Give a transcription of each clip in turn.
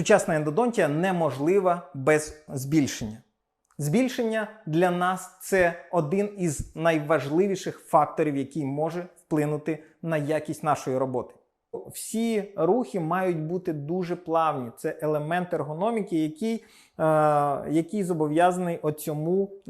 Сучасна ендодонтія неможлива без збільшення. Збільшення для нас це один із найважливіших факторів, який може вплинути на якість нашої роботи. Всі рухи мають бути дуже плавні. Це елемент ергономіки, який, е, який зобов'язаний оцьому е,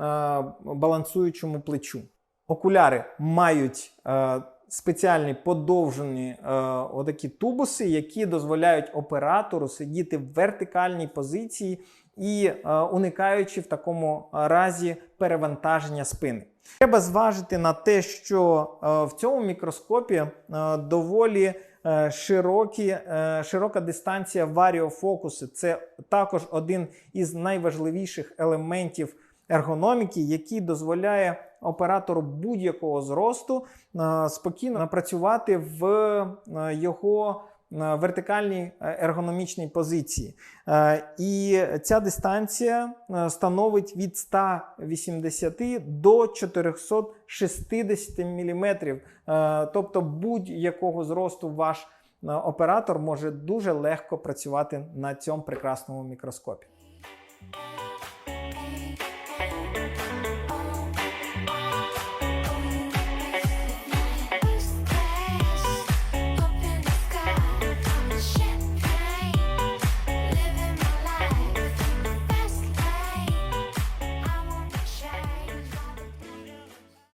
балансуючому плечу. Окуляри мають е, спеціальні подовжені е, отакі тубуси, які дозволяють оператору сидіти в вертикальній позиції і е, уникаючи в такому разі перевантаження спини. Треба зважити на те, що е, в цьому мікроскопі е, доволі е, широкі, е, широка дистанція варіофокусу. Це також один із найважливіших елементів ергономіки, який дозволяє оператору будь-якого зросту е, спокійно працювати в е, його е, вертикальній ергономічній позиції. І ця дистанція становить від 180 до 460 мм. Тобто будь-якого зросту ваш оператор може дуже легко працювати на цьому прекрасному мікроскопі.